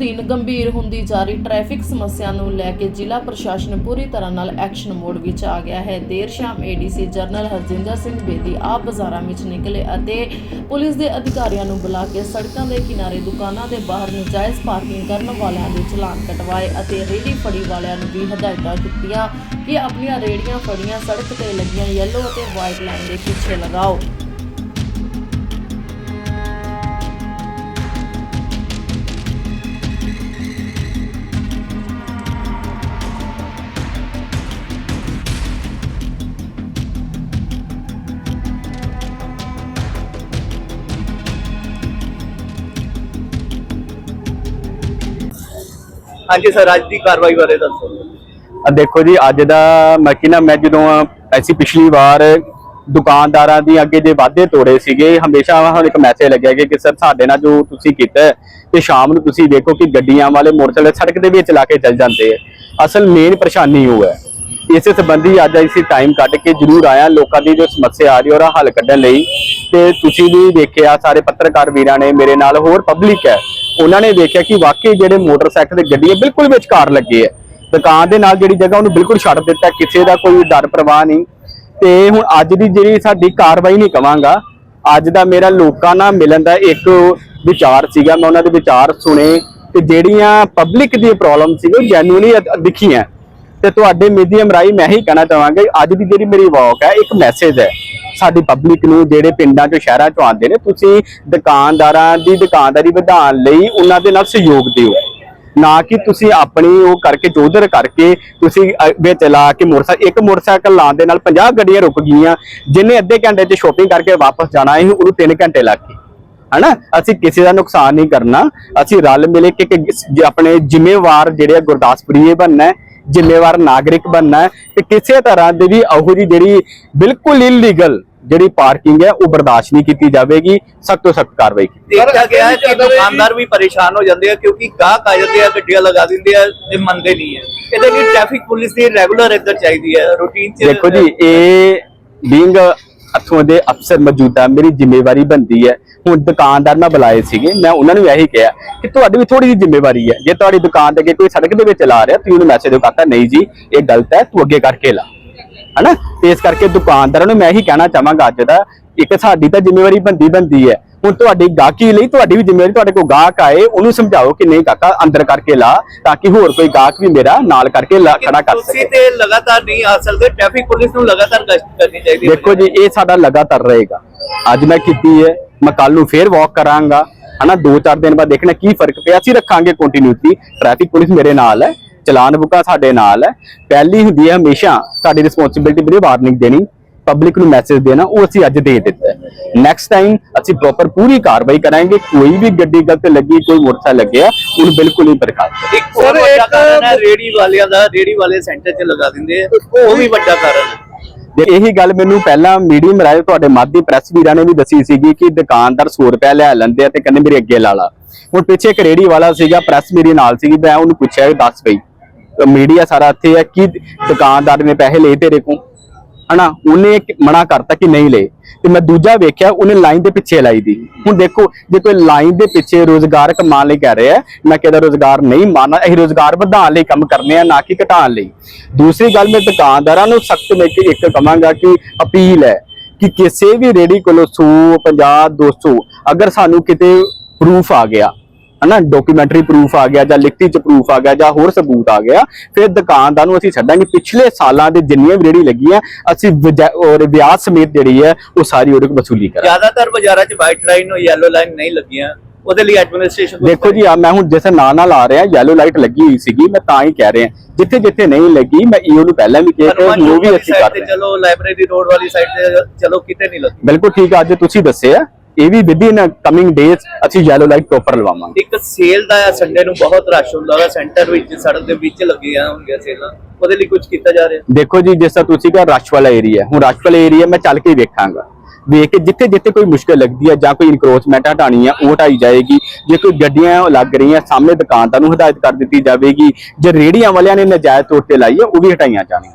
ਦਿਨ ਗੰਭੀਰ ਹੁੰਦੀ ਜਾ ਰਹੀ ਟ੍ਰੈਫਿਕ ਸਮੱਸਿਆ ਨੂੰ ਲੈ ਕੇ ਜ਼ਿਲ੍ਹਾ ਪ੍ਰਸ਼ਾਸਨ ਪੂਰੀ ਤਰ੍ਹਾਂ ਨਾਲ ਐਕਸ਼ਨ ਮੋਡ ਵਿੱਚ ਆ ਗਿਆ ਹੈ। ਦੇਰ ਸ਼ਾਮ ਏਡੀਸੀ ਜਨਰਲ ਹਰਜਿੰਦਰ ਸਿੰਘ ਬੇਦੀ ਆਪ ਬਾਜ਼ਾਰਾਂ ਵਿੱਚ ਨਿਕਲੇ ਅਤੇ ਪੁਲਿਸ ਦੇ ਅਧਿਕਾਰੀਆਂ ਨੂੰ ਬੁਲਾ ਕੇ ਸੜਕਾਂ ਦੇ ਕਿਨਾਰੇ ਦੁਕਾਨਾਂ ਦੇ ਬਾਹਰ ਨਜਾਇਜ਼ ਪਾਰਕਿੰਗ ਕਰਨ ਵਾਲਿਆਂ ਦੇ ਚਲਾਨ ਕਟਵਾਏ ਅਤੇ ਰੇਹੜੀ ਫੜੀ ਵਾਲਿਆਂ ਨੂੰ ਵੀ ਹਦਾਇਤਾਂ ਦਿੱਤੀਆਂ ਕਿ ਆਪਣੀਆਂ ਰੇਹੜੀਆਂ ਫੜੀਆਂ, ਸੜਕ ਤੇ ਲੱਗੀਆਂ ਯੈਲੋ ਅਤੇ ਵਾਈਟ ਲਾਈਨ ਦੇ ਪਿੱਛੇ ਲਗਾਓ। ਹਾਂਜੀ ਸਰ ਅੱਜ ਦੀ ਕਾਰਵਾਈ ਬਾਰੇ ਦੱਸੋ। ਆ ਦੇਖੋ ਜੀ ਅੱਜ ਦਾ ਮੈਂ ਕਿ ਨਾ ਮੈਂ ਜਦੋਂ ਐਸੀ ਪਿਛਲੀ ਵਾਰ ਦੁਕਾਨਦਾਰਾਂ ਦੀ ਅੱਗੇ ਜੇ ਵਾਅਦੇ ਤੋੜੇ ਸੀਗੇ ਹਮੇਸ਼ਾ ਹੁਣ ਇੱਕ ਮੈਸੇਜ ਲੱਗਿਆ ਕਿ ਸਰ ਸਾਡੇ ਨਾਲ ਜੋ ਤੁਸੀਂ ਕੀਤਾ ਹੈ, ਤੇ ਸ਼ਾਮ ਨੂੰ ਤੁਸੀਂ ਦੇਖੋ ਕਿ ਗੱਡੀਆਂ ਵਾਲੇ ਮੋਟਰਸਾਈਕਲ ਸੜਕ ਦੇ ਵਿੱਚ ਲਾ ਕੇ ਚੱਲ ਜਾਂਦੇ ਆ ਅਸਲ ਮੇਨ ਪਰੇਸ਼ਾਨੀ ਉਹ ਹੈ। ਇਸੇ ਸੰਬੰਧੀ ਅੱਜ ਅਸੀਂ ਟਾਈਮ ਕੱਢ ਕੇ ਜ਼ਰੂਰ ਆਇਆ ਲੋਕਾਂ ਦੀ ਜੋ ਸਮੱਸਿਆ ਆ ਰਹੀ ਉਹਦਾ ਹੱਲ ਕੱਢਣ ਲਈ। ਤੇ ਤੁਸੀਂ ਵੀ ਦੇਖਿਆ, ਸਾਰੇ ਪੱਤਰਕਾਰ ਵੀਰਾਂ ਨੇ ਮੇਰੇ ਨਾਲ, ਹੋਰ ਪਬਲਿਕ ਹੈ, ਉਹਨਾਂ ਨੇ ਦੇਖਿਆ ਕਿ ਵਾਕਈ ਜਿਹੜੇ ਮੋਟਰਸਾਈਕਲ ਤੇ ਗੱਡੀਆਂ ਬਿਲਕੁਲ ਵਿਚਕਾਰ ਲੱਗੇ ਹੈ। ਦੁਕਾਨ ਦੇ ਨਾਲ ਜਿਹੜੀ ਜਗ੍ਹਾ ਉਹਨੂੰ ਬਿਲਕੁਲ ਛੱਡ ਦਿੱਤਾ, ਕਿਸੇ ਦਾ ਕੋਈ ਡਰ ਪ੍ਰਵਾਹ ਨਹੀਂ। ਤੇ ਹੁਣ ਅੱਜ ਦੀ ਜਿਹੜੀ ਸਾਡੀ ਕਾਰਵਾਈ ਨਹੀਂ ਕਵਾਂਗਾ, ਅੱਜ ਦਾ ਮੇਰਾ ਲੋਕਾਂ ਨਾਲ ਮਿਲਣ ਦਾ ਇੱਕ ਵਿਚਾਰ ਸੀਗਾ, ਮੈਂ ਉਹਨਾਂ ਦੇ ਵਿਚਾਰ ਸੁਣੇ, ਤੇ ਜਿਹੜੀਆਂ ਪਬਲਿਕ ਦੀ ਪ੍ਰੋਬਲਮ ਸੀ ਉਹ ਜੈਨੂਇਨਲੀ ਦਿਖੀਆਂ। ਤੇ ਤੁਹਾਡੇ ਮੀਡੀਅਮ ਰਾਹੀਂ ਮੈਂ ਹੀ ਕਹਿਣਾ ਚਾਹਾਂਗਾ ਅੱਜ ਦੀ ਜਿਹੜੀ ਮੇਰੀ ਵਾਕ ਹੈ, ਇੱਕ ਮੈਸੇਜ ਹੈ। ਸਾਡੀ ਪਬਲਿਕ ਨੂੰ ਜਿਹੜੇ ਪਿੰਡਾਂ ਚੋਂ, ਸ਼ਹਿਰਾਂ ਚੋਂ ਆਉਂਦੇ ਨੇ, ਤੁਸੀਂ ਦੁਕਾਨਦਾਰਾਂ ਦੀ ਦੁਕਾਨਦਾਰੀ ਵਧਾਉਣ ਲਈ ਉਹਨਾਂ ਦੇ ਨਾਲ ਸਹਿਯੋਗ ਦਿਓ। ਨਾ ਕਿ ਤੁਸੀਂ ਆਪਣੀ ਉਹ ਕਰਕੇ ਜੋਦਰ ਕਰਕੇ, ਤੁਸੀਂ ਵਿੱਚ ਲਾ ਕੇ ਮੋਟਰਸਾਈਕਲ ਇੱਕ ਮੋਟਰਸਾਈਕਲ ਲਾਉਣ ਦੇ ਨਾਲ 50 ਗੱਡੀਆਂ ਰੁਕ ਗਈਆਂ, ਜਿੰਨੇ ਅੱਧੇ ਘੰਟੇ 'ਚ ਸ਼ੋਪਿੰਗ ਕਰਕੇ ਵਾਪਸ ਜਾਣਾ ਸੀ, ਉਹਨੂੰ 3 ਘੰਟੇ ਲੱਗ ਗਏ। ਹਨਾ? ਅਸੀਂ ਕਿਸੇ ਦਾ ਨੁਕਸਾਨ ਨਹੀਂ ਕਰਨਾ। ਅਸੀਂ ਰਲ ਮਿਲ ਕੇ ਕਿ ਆਪਣੇ ਜ਼ਿੰਮੇਵਾਰ ਜਿਹੜੇ ਆ ਗੁਰਦਾਸਪੁਰੀ ਬਣਨਾ ਹੈ। ਜ਼ਿੰਮੇਵਾਰ ਨਾਗਰਿਕ ਬਣਨਾ ਹੈ ਤੇ ਕਿਸੇ ਤਰ੍ਹਾਂ ਦੀ ਵੀ ਉਹੋ ਜਿਹੀ ਜਿਹੜੀ ਬਿਲਕੁਲ ਇਲੀਗਲ ਜਿਹੜੀ ਪਾਰਕਿੰਗ ਹੈ ਉਹ ਬਰਦਾਸ਼ਤ ਨਹੀਂ ਕੀਤੀ ਜਾਵੇਗੀ। ਸਖਤ ਤੋਂ ਸਖਤ ਕਾਰਵਾਈ ਕੀਤੀ ਦੇਖਿਆ ਗਿਆ ਹੈ ਕਿ ਦੁਕਾਨਦਾਰ ਵੀ ਪਰੇਸ਼ਾਨ ਹੋ ਜਾਂਦੇ ਆ ਕਿਉਂਕਿ ਗਾਹਕ ਆ ਜਾਂਦੇ ਆ ਗੱਡੀਆਂ ਲਗਾ ਦਿੰਦੇ ਆ ਤੇ ਮੰਨਦੇ ਨਹੀਂ ਹੈ ਇਹਦੇ ਲਈ ਟ੍ਰੈਫਿਕ ਪੁਲਿਸ ਦੀ ਰੈਗੂਲਰ ਇੱਧਰ ਚਾਹੀਦੀ ਹੈ ਰੂਟੀਨ ਚ ਦੇਖੋ ਜੀ ਇਹ ਬੀਇੰਗ ਇੱਥੋਂ ਦੇ ਅਫਸਰ ਮੌਜੂਦਾ ਮੇਰੀ ਜ਼ਿੰਮੇਵਾਰੀ ਬਣਦੀ ਹੈ। ਹੁਣ ਦੁਕਾਨਦਾਰ ਮੈਂ ਬੁਲਾਏ ਸੀਗੇ, ਮੈਂ ਉਹਨਾਂ ਨੂੰ ਇਹੀ ਕਿਹਾ ਕਿ ਤੁਹਾਡੀ ਵੀ ਥੋੜੀ ਜਿਹੀ ਜ਼ਿੰਮੇਵਾਰੀ ਹੈ। ਜੇ ਤੁਹਾਡੀ ਦੁਕਾਨ ਦੇ ਅੱਗੇ ਕੋਈ ਸੜਕ ਦੇ ਵਿੱਚ ਚਲਾ ਰਿਹਾ, ਤੁਸੀਂ ਉਹਨੂੰ ਮੈਸੇਜ ਦਿਓ ਕਾਕਾ ਨਹੀਂ ਜੀ, ਇਹ ਗਲਤ ਹੈ, ਤੂੰ ਅੱਗੇ ਕਰਕੇ ਲਾ। ਹਨਾ? ਤੇ ਇਸ ਕਰਕੇ ਦੁਕਾਨਦਾਰਾਂ ਨੂੰ ਮੈਂ ਇਹੀ ਕਹਿਣਾ ਚਾਹਾਂਗਾ ਅੱਜ ਦਾ, ਇੱਕ ਸਾਡੀ ਤਾਂ ਜ਼ਿੰਮੇਵਾਰੀ ਬੰਦੀ ਬੰਦੀ ਹੈ। ਹੁਣ ਤੁਹਾਡੀ ਗਾਹਕੀ ਲਈ ਤੁਹਾਡੀ ਵੀ ਜ਼ਿੰਮੇਵਾਰੀ ਤੁਹਾਡੇ ਕੋਲ ਗਾਹਕ ਆਏ ਉਹਨੂੰ ਸਮਝਾਓ ਕਿ ਨਹੀਂ ਕਾਕਾ ਅੰਦਰ ਕਰਕੇ ਲਾ ਤਾਂ ਕਿ ਹੋਰ ਕੋਈ ਗਾਹਕ ਵੀ ਮੇਰਾ ਨਾਲ ਕਰਕੇ ਖੜਾ ਕਰ ਤੁਸੀਂ ਸਕੇ ਤੇ ਲਗਾਤਾਰ ਨਹੀਂ ਆ ਸਕਦੇ ਟ੍ਰੈਫਿਕ ਪੁਲਿਸ ਨੂੰ ਲਗਾਤਾਰ ਗਸ਼ਤ ਕਰਨੀ ਚਾਹੀਦੀ ਹੈ। ਦੇਖੋ ਜੀ ਇਹ ਸਾਡਾ ਲਗਾਤਾਰ ਰਹੇਗਾ। ਅੱਜ ਮੈਂ ਕੀਤੀ ਹੈ ਮੈਂ ਕੱਲ ਨੂੰ ਫੇਰ ਵਾਕ ਕਰਾਂਗਾ। ਹਨਾ 2-4 ਦਿਨ ਬਾਅਦ ਦੇਖਣਾ ਕੀ ਫ਼ਰਕ ਪਿਆ। ਅਸੀਂ ਰੱਖਾਂਗੇ ਕੰਟੀਨਿਊਟੀ ਟ੍ਰੈਫਿਕ ਪੁਲਿਸ ਮੇਰੇ ਨਾਲ ਹੈ ਚਲਾਨ ਬੁਕਾ ਸਾਡੇ ਨਾਲ ਹੈ। ਪਹਿਲੀ ਹੁੰਦੀ ਹੈ ਹਮੇਸ਼ਾ ਸਾਡੀ ਰਿਸਪੌਂਸਿਬਿਲਟੀ ਵੀਰੇ ਵਾਰਨਿੰਗ ਦੇਣੀ। ਪਬਲਿਕ ਨੂੰ ਮੈਸੇਜ ਦੇਣਾ ਉਹ ਅਸੀਂ ਅੱਜ ਦੇ ਦਿੱਤਾ ਨੈਕਸਟ ਟਾਈਮ ਅਸੀਂ ਪ੍ਰੋਪਰ ਪੂਰੀ ਕਾਰਵਾਈ ਕਰਾਂਗੇ ਕੋਈ ਵੀ ਗੱਡੀ ਗਲਤ ਲੱਗੀ ਕੋਈ ਮੋਟਰਸਾਈਕਲ ਲੱਗਿਆ ਉਹਨੂੰ ਬਿਲਕੁਲ ਹੀ ਬਰਖਾਸਤ ਇੱਕ ਹੋਰ ਵੱਡਾ ਕਾਰਨ ਹੈ ਰੇੜੀ ਵਾਲਿਆਂ ਦਾ ਰੇੜੀ ਵਾਲੇ ਸੈਂਟਰ 'ਚ ਲਗਾ ਦਿੰਦੇ ਆ। ਉਹ ਵੀ ਵੱਡਾ ਕਾਰਨ ਹੈ। ਇਹੀ ਗੱਲ ਮੈਨੂੰ ਪਹਿਲਾਂ ਮੀਡੀਅਮ ਰਾਏ ਤੁਹਾਡੇ ਮਾਧੀ ਪ੍ਰੈਸ ਵੀਰਾਂ ਨੇ ਵੀ ਦੱਸੀ ਸੀਗੀ ਕਿ ਦੁਕਾਨਦਾਰ 100 ਰੁਪਏ ਲੈ ਲੈਂਦੇ ਆ ਤੇ ਕਹਿੰਦੇ ਮੇਰੇ ਅੱਗੇ ਲਾ ਲਾ। ਹੁਣ ਪਿੱਛੇ ਇੱਕ ਰੇੜੀ ਵਾਲਾ ਸੀਗਾ ਪ੍ਰੈਸ ਮੇਰੀ ਨਾਲ ਸੀਗੀ ਮੈਂ ਉਹਨੂੰ ਪੁੱਛਿਆ ਵੀ ਦੱਸ ਬਈ ਮੀਡੀਆ ਸਾਰਾ ਇੱਥੇ ਹੈ ਕਿ ਦੁਕਾਨਦਾਰ ਨੇ ਪੈਸੇ ਲਏ ਤੇਰੇ ਕੋਲ? ਹਨਾ ਉਹਨੇ ਮਨਾ ਕਰਤਾ ਕਿ ਨਹੀਂ ਲਏ। ਤੇ ਮੈਂ ਦੂਜਾ ਵੇਖਿਆ, ਉਹਨੇ ਲਾਈਨ ਦੇ ਪਿੱਛੇ ਲਾਈ ਦੀ। ਹੁਣ ਦੇਖੋ, ਜੇ ਕੋਈ ਲਾਈਨ ਦੇ ਪਿੱਛੇ ਰੋਜ਼ਗਾਰ ਕਮਾਉਣ ਲਈ ਕਹਿ ਰਿਹਾ ਮੈਂ ਕਹਿੰਦਾ ਰੋਜ਼ਗਾਰ ਨਹੀਂ ਮਾਨਾ ਅਸੀਂ ਰੋਜ਼ਗਾਰ ਵਧਾਉਣ ਲਈ ਕੰਮ ਕਰਨੇ ਆ, ਨਾ ਕਿ ਘਟਾਉਣ ਲਈ। ਦੂਸਰੀ ਗੱਲ, ਮੈਂ ਦੁਕਾਨਦਾਰਾਂ ਨੂੰ ਸਖਤ ਮੈਂ ਕਿ ਇੱਕ ਕਹਾਂਗਾ ਕਿ ਅਪੀਲ ਹੈ ਕਿ ਕਿਸੇ ਵੀ ਰੇੜੀ ਕੋਲੋਂ 100 50 200 ਅਗਰ ਸਾਨੂੰ ਕਿਤੇ ਪ੍ਰੂਫ ਆ ਗਿਆ ਹਨਾ ਡਾਕੂਮੈਂਟਰੀ ਪ੍ਰੂਫ ਆ ਗਿਆ ਜਾਂ ਲਿਖਤੀ ਚ ਪ੍ਰੂਫ ਆ ਗਿਆ ਜਾਂ ਹੋਰ ਸਬੂਤ ਆ ਗਿਆ ਫਿਰ ਦੁਕਾਨਦਾਰ ਨੂੰ ਅਸੀਂ ਛੱਡਾਂਗੇ। ਪਿਛਲੇ ਸਾਲਾਂ ਦੇ ਜਿੰਨੀਆਂ ਵੀ ਰੇੜੀ ਲੱਗੀਆਂ ਅਸੀਂ ਵਜਾ- ਔਰ ਵਿਆਜ ਸਮੇਤ ਜਿਹੜੀ ਹੈ ਉਹ ਸਾਰੀ ਉਹਦੇ ਕੋਲ ਵਸੂਲੀ ਕਰਾਂਗੇ। ਜ਼ਿਆਦਾਤਰ ਬਾਜ਼ਾਰਾਂ 'ਚ ਵਾਈਟ ਲਾਈਨ ਔਰ ਯੈਲੋ ਲਾਈਨ ਨਹੀਂ ਲੱਗੀਆਂ। ਉਹਦੇ ਲਈ ਐਡਮਿਨਿਸਟ੍ਰੇਸ਼ਨ ਦੇਖੋ ਜੀ ਆ ਮੈਂ ਹੁਣ ਜਿਸ ਨਾਲ ਨਾਲ ਆ ਰਿਹਾ ਯੈਲੋ ਲਾਈਟ ਲੱਗੀ ਹੋਈ ਸੀਗੀ ਮੈਂ ਤਾਂ ਹੀ ਕਹਿ ਰਿਹਾ। ਜਿੱਥੇ ਜਿੱਥੇ ਨਹੀਂ ਲੱਗੀ ਮੈਂ ਈਓ ਨੂੰ ਪਹਿਲਾਂ ਵੀ ਕਿਹਾ ਕਿ ਉਹ ਵੀ ਅਸੀਂ ਕਰ ਰਹੇ ਹਾਂ। ਚਲੋ ਲਾਇਬ੍ਰੇਰੀ ਰੋਡ ਵਾਲੀ ਸਾਈਡ ਤੇ ਚਲੋ ਕਿਤੇ ਨਹੀਂ ਲੱਗੀ। ਬਿਲਕੁਲ ਠੀਕ ਆ ਅੱਜ ਤੁਸੀਂ ਦੱਸਿਆ। ਇਹ ਵੀ ਵਿਦ ਇਨ ਕਮਿੰਗ ਡੇਜ਼ ਅਸੀਂ ਯੈਲੋ ਲਾਈਟ ਪ੍ਰੋਪਰ ਲਵਾਵਾਂਗੇ। ਇੱਕ ਸੇਲ ਦਾ ਸੰਡੇ ਨੂੰ ਬਹੁਤ ਰਸ਼ ਹੁੰਦਾ ਹੈ ਸੈਂਟਰ ਵਿੱਚ ਸੜਕ ਦੇ ਵਿੱਚ ਲੱਗੀਆਂ ਹੋਣਗੀਆਂ ਸੇਲਾਂ ਉਹਦੇ ਲਈ ਕੁਝ ਕੀਤਾ ਜਾ ਰਿਹਾ? ਦੇਖੋ ਜੀ ਜਿਸ ਤਰ੍ਹਾਂ ਤੁਸੀਂ ਕਿਹਾ ਰਸ਼ ਵਾਲਾ ਏਰੀਆ ਹੁਣ ਰਸ਼ ਵਾਲਾ ਏਰੀਆ ਮੈਂ ਚੱਲ ਕੇ ਵੇਖਾਂਗਾ। ਵੇਖ ਕੇ ਜਿੱਥੇ ਜਿੱਥੇ ਕੋਈ ਮੁਸ਼ਕਲ ਲੱਗਦੀ ਹੈ ਜਾਂ ਕੋਈ ਇਨਕਰੋਚਮੈਂਟ ਹਟਾਣੀ ਹੈ ਉਹ ਹਟਾਈ ਜਾਏਗੀ। ਜੇ ਕੋਈ ਗੱਡੀਆਂ ਲੱਗ ਰਹੀਆਂ ਸਾਹਮਣੇ ਦੁਕਾਨਦਾਰ ਨੂੰ ਹਦਾਇਤ ਕਰ ਦਿੱਤੀ ਜਾਵੇਗੀ। ਜੇ ਰੇੜੀਆਂ ਵਾਲਿਆਂ ਨੇ ਨਜਾਇਜ਼ ਤੌਰ ਤੇ ਲਾਈ ਹੈ ਉਹ ਵੀ ਹਟਾਈਆਂ ਜਾਣਗੀਆਂ